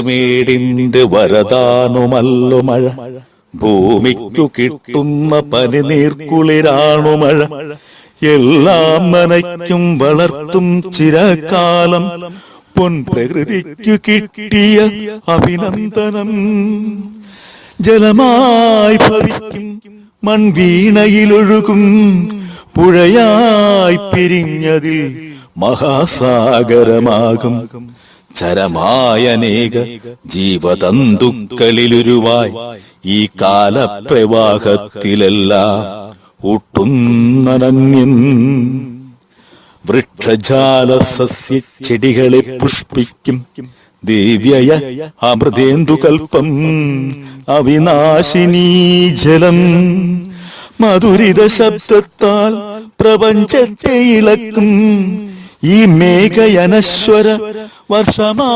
വിശ്വമേടിന്റെ വരദാനുമല്ലു മഴ. ഭൂമിക്കു കിട്ടുന്ന പനിനീർക്കുളിരാണു മഴ. എല്ലാം നനയ്ക്കും വളർത്തും ചിരകാലം. പൊൻപ്രകൃതിക്കു കിട്ടിയ അഭിനന്ദനം. ജലമായി ഭവിക്കും മൺവീണയിലൊഴുകും പുഴയായി പിരിഞ്ഞതിൽ മഹാസാഗരമാകും. ചരമായനേക ജീവതന്തുക്കളിലുരുവായി ഈ കാലപ്രവാഹത്തിലെല്ലാം ഒട്ടും നനഞ്ഞും. വൃക്ഷജാല സസ്യ ചെടികളെ പുഷ്പിക്കും ദിവ്യയ അമൃതേന്ദുകൽപ്പം അവിനാശിനീ ജലം. മധുരിത ശബ്ദത്താൽ പ്രപഞ്ചത്തെ ഇളക്കും. ഈ മേഘയനശ്വര വർഷമാ